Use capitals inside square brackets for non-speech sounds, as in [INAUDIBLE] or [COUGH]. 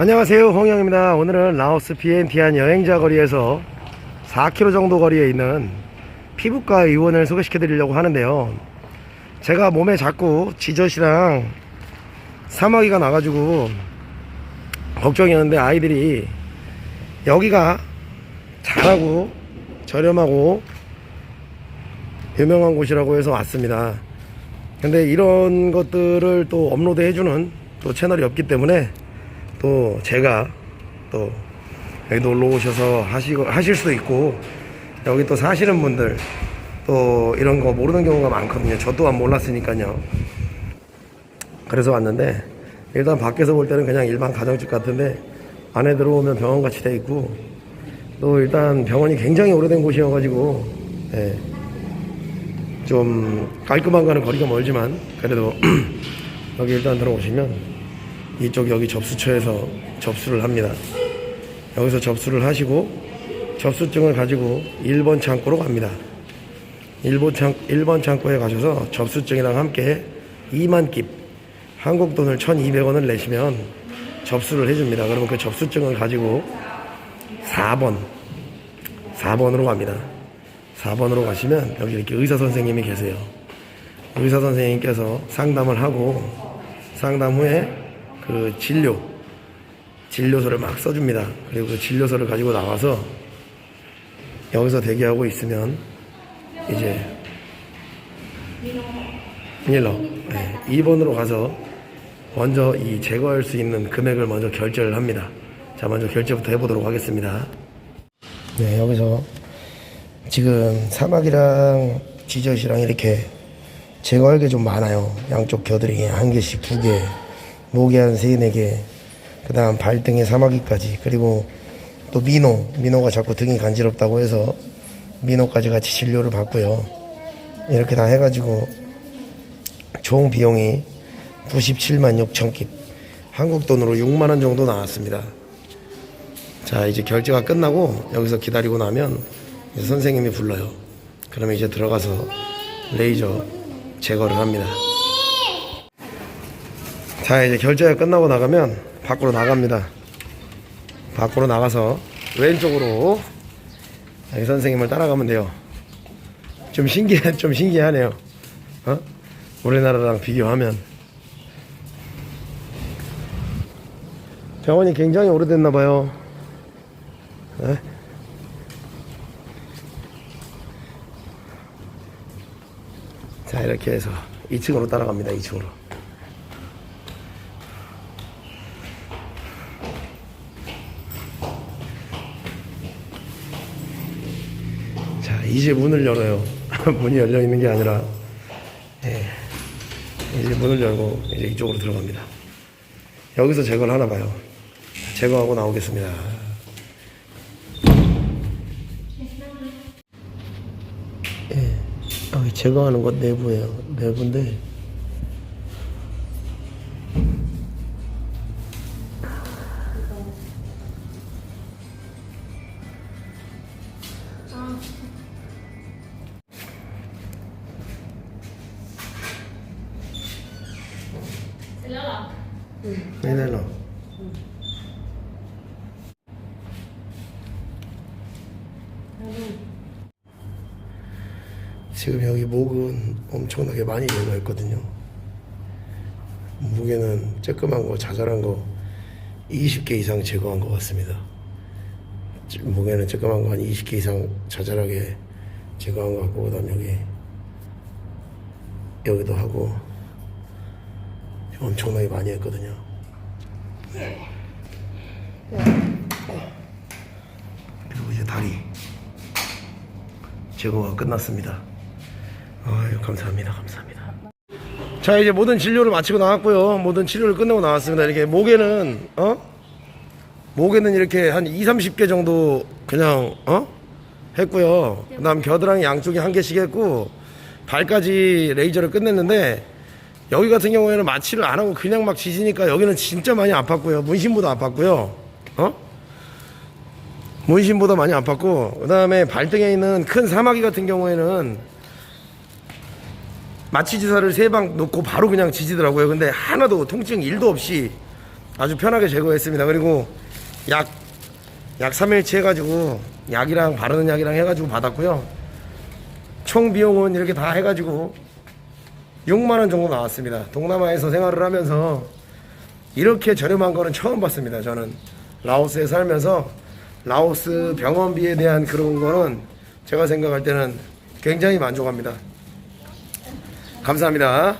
안녕하세요. 홍영입니다. 오늘은 라오스 비엔티안 여행자 거리에서 4km 정도 거리에 있는 피부과 의원을 소개시켜 드리려고 하는데요. 제가 몸에 자꾸 지젖이랑 사마귀가 나가지고 걱정이었는데 아이들이 여기가 잘하고 저렴하고 유명한 곳이라고 해서 왔습니다. 근데 이런 것들을 또 업로드 해주는 또 채널이 없기 때문에 또 제가 또 여기 놀러 오셔서 하시고 하실 수도 있고 여기 또 사시는 분들 또 이런 거 모르는 경우가 많거든요. 저 또한 몰랐으니까요. 그래서 왔는데 일단 밖에서 볼 때는 그냥 일반 가정집 같은데 안에 들어오면 병원 같이 돼 있고 또 일단 병원이 굉장히 오래된 곳이어가지고 예, 좀 깔끔한 거는 거리가 멀지만 그래도 [CLEARS THROAT] 여기 일단 들어오시면 이쪽 여기 접수처에서 접수를 합니다. 여기서 접수를 하시고 접수증을 가지고 1번 창고로 갑니다. 1번, 창, 1번 창고에 가셔서 접수증이랑 함께 2만 깁 한국 돈을 1,200원을 내시면 접수를 해줍니다. 그러면 그 접수증을 가지고 4번 4번으로 갑니다. 4번으로 가시면 여기 이렇게 의사 선생님이 계세요. 의사 선생님께서 상담을 하고 상담 후에 그 진료 진료서를 막 써줍니다. 그리고 그 진료서를 가지고 나와서 여기서 대기하고 있으면 이제 밀러 네, 2번으로 가서 먼저 이 제거할 수 있는 금액을 먼저 결제를 합니다. 자 먼저 결제부터 해보도록 하겠습니다. 네 여기서 지금 사막이랑 지젓이랑 이렇게 제거할 게 좀 많아요. 양쪽 겨드랑이 한 개씩 두 개, 목에 한 세네 개, 그 다음 발등에 사마귀까지, 그리고 또 민호, 민호가 자꾸 등이 간지럽다고 해서 민호까지 같이 진료를 받고요. 이렇게 다 해가지고 총 비용이 97만 6천 킵, 한국 돈으로 6만 원 정도 나왔습니다. 자, 이제 결제가 끝나고 여기서 기다리고 나면 선생님이 불러요. 그러면 이제 들어가서 레이저 제거를 합니다. 자, 이제 결제가 끝나고 나가면 밖으로 나갑니다. 밖으로 나가서 왼쪽으로 여기 선생님을 따라가면 돼요. 좀 신기해, [LAUGHS] 좀 신기하네요. 어? 우리나라랑 비교하면. 병원이 굉장히 오래됐나 봐요. 네? 자, 이렇게 해서 2층으로 따라갑니다. 2층으로. 이제 문을 열어요. [LAUGHS] 문이 열려 있는 게 아니라, 예. 이제 문을 열고 이제 이쪽으로 들어갑니다. 여기서 제거를 하나 봐요. 제거하고 나오겠습니다. 예. 제거하는 것 내부예요. 내부인데. 네. 지금 여기 목은 엄청나게 많이 제거했거든요. 무게는 쬐끄만 거, 자잘한 거 20개 이상 제거한 것 같습니다. 찌- 무게는 쬐끄만 거한 20개 이상 자잘하게 제거한 것 같고, 그 다음 여기, 여기도 하고, 엄청나게 많이 했거든요. 그리고 이제 다리. 제거가 끝났습니다. 아유 감사합니다. 감사합니다. 자 이제 모든 진료를 마치고 나왔고요. 모든 치료를 끝내고 나왔습니다. 이렇게 목에는 어? 목에는 이렇게 한 2, 30개 정도 그냥 어? 했고요. 그 다음 겨드랑이 양쪽에 한 개씩 했고 발까지 레이저를 끝냈는데 여기 같은 경우에는 마취를 안 하고 그냥 막 지지니까 여기는 진짜 많이 아팠고요 문신보다 아팠고요 어 문신보다 많이 아팠고 그 다음에 발등에 있는 큰 사마귀 같은 경우에는 마취 주사를 세 방 놓고 바로 그냥 지지더라고요. 근데 하나도 통증 일도 없이 아주 편하게 제거했습니다. 그리고 약, 약 3일치 해가지고 약이랑 바르는 약이랑 해가지고 받았고요. 총 비용은 이렇게 다 해가지고 6만원 정도 나왔습니다. 동남아에서 생활을 하면서 이렇게 저렴한 거는 처음 봤습니다. 저는 라오스에 살면서 라오스 병원비에 대한 그런 거는 제가 생각할 때는 굉장히 만족합니다. 감사합니다.